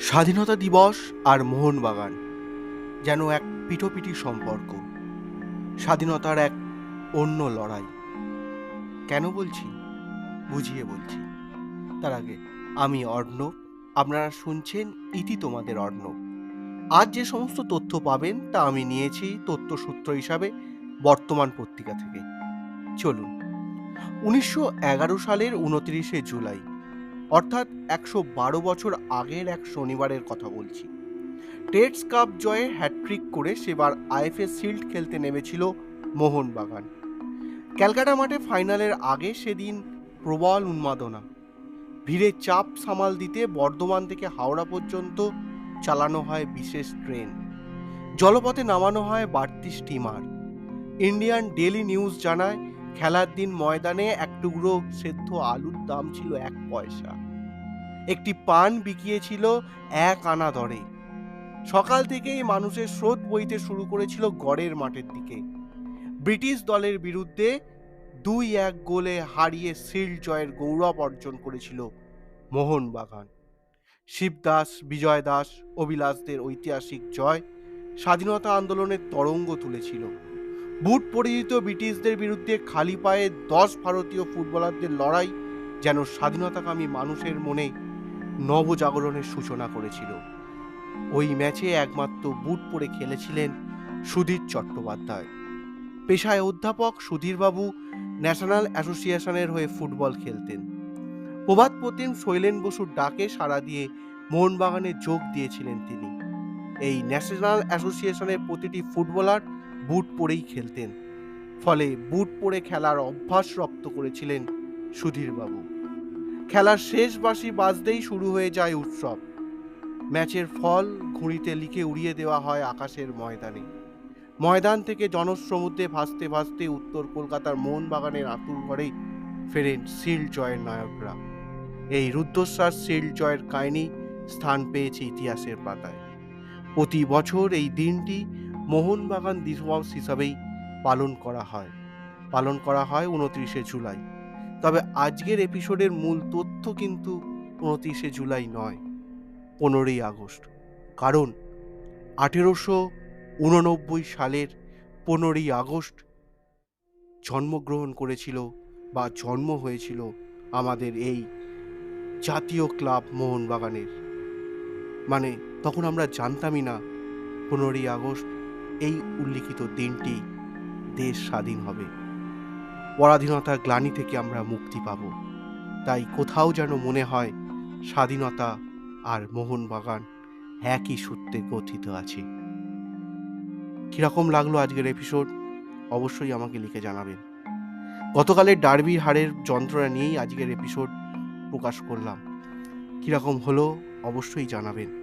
স্বাধীনতা দিবস আর মোহনবাগান যেন এক পিঠোপিঠি সম্পর্ক, স্বাধীনতার এক অন্য লড়াই। কেন বলছি? বুঝিয়ে বলছি। তার আগে, আমি অর্ণব। আপনারা শুনছেন ইতি তোমাদের অর্ণব। আজ যে সমস্ত তথ্য পাবেন তা আমি নিয়েছি তথ্যসূত্র হিসাবে বর্তমান পত্রিকা থেকে। চলুন, উনিশশো এগারো সালের উনত্রিশে জুলাই অর্থাৎ একশো বারো বছর আগের এক শনিবারের কথা বলছি। টেটস কাপ জয়ে হ্যাট্রিক করে সেবার আইএফএ শিল্ড খেলতে নেমেছিল মোহনবাগান। ক্যালকাটা মাঠে ফাইনালের আগে সেদিন প্রবল উন্মাদনা। ভিড়ে চাপ সামাল দিতে বর্ধমান থেকে হাওড়া পর্যন্ত চালানো হয় বিশেষ ট্রেন। জলপথে নামানো হয় বাড়তি স্টিমার। ইন্ডিয়ান ডেলি নিউজ জানায় খেলার দিন ময়দানে এক টুকরো সেদ্ধ আলুর দাম ছিল এক পয়সা। একটি পান বিকিয়েছিল এক আনা দরে। সকাল থেকেই মানুষের স্রোত বইতে শুরু করেছিল গড়ের মাঠের দিকে। ব্রিটিশ দলের বিরুদ্ধে দুই এক গোলে হারিয়ে সিল জয়ের গৌরব অর্জন করেছিল মোহনবাগান। শিবদাস, বিজয় দাস অবিলাসদের ঐতিহাসিক জয়, স্বাধীনতা আন্দোলনের তরঙ্গ তুলেছিল। বুট পরিহিত ব্রিটিশদের বিরুদ্ধে খালি পায়ে দশ ভারতীয় ফুটবলারদের লড়াই যেন স্বাধীনতাকামী মানুষের মনে নবজাগরণের সূচনা করেছিল। ওই ম্যাচে একমাত্র বুট পরে খেলেছিলেন সুধীর চট্টোপাধ্যায়। পেশায় অধ্যাপক সুধীরবাবু ন্যাশনাল অ্যাসোসিয়েশনের হয়ে ফুটবল খেলতেন। প্রভাত প্রতিম শৈলেন বসুর ডাকে সাড়া দিয়ে মোহনবাগানে যোগ দিয়েছিলেন তিনি। এই ন্যাশনাল অ্যাসোসিয়েশনের প্রতিটি ফুটবলার বুট পরেই খেলতেন। ফলে বুট পরে খেলার অভ্যাস রপ্ত করেছিলেন সুধীরবাবু। খেলার শেষ বাঁশি বাজতেই শুরু হয়ে যায় উৎসব। ম্যাচের ফল ঘুড়িতে লিখে উড়িয়ে দেওয়া হয় আকাশের ময়দানে। ময়দান থেকে জনসমুদ্রে ভাসতে ভাসতে উত্তর কলকাতার মোহনবাগানের আতুর ঘরে ফেরেন সিল জয়ের নায়করা। এই রুদ্ধশ্বাস সিল জয়ের কাহিনী স্থান পেয়েছে ইতিহাসের পাতায়। প্রতি বছর এই দিনটি মোহনবাগান দিবস হিসাবেই পালন করা হয়। পালন করা হয় উনত্রিশে জুলাই। তবে আজকের এপিসোডের মূল তথ্য কিন্তু উনত্রিশে জুলাই নয়, পনেরোই আগস্ট। কারণ আঠেরোশো উননব্বই সালের পনেরোই আগস্ট জন্মগ্রহণ করেছিল বা জন্ম হয়েছিল আমাদের এই জাতীয় ক্লাব মোহনবাগানের। মানে তখন আমরা জানতামই না। পনেরোই আগস্ট, এই উল্লিখিত দিনটি দেশ স্বাধীন হবে। পরাধীনতার গ্লানি থেকে আমরা মুক্তি পাব। তাই কোথাও যেন মনে হয় স্বাধীনতা আর মোহনবাগান একই সূত্রে গঠিত আছে। কীরকম লাগল আজকের এপিসোড অবশ্যই আমাকে লিখে জানাবেন। গতকালের ডার্বির হারের যন্ত্রণা নিয়েই আজকের এপিসোড প্রকাশ করলাম। কীরকম হলো অবশ্যই জানাবেন।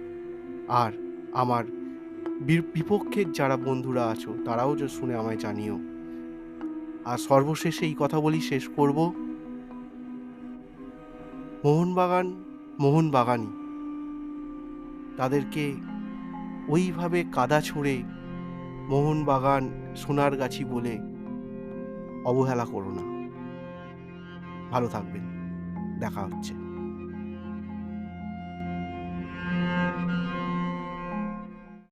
আর আমার বিপক্ষের যারা বন্ধুরা আছো, তারাও যে শুনে আমায় জানিও। আর সর্বশেষে এই কথা বলি, শেষ করব। মোহনবাগান, মোহনবাগানই। তাদেরকে ওইভাবে কাদা ছুঁড়ে মোহনবাগান সোনারগাছি বলে অবহেলা করো না। ভালো থাকবেন। দেখা হচ্ছে।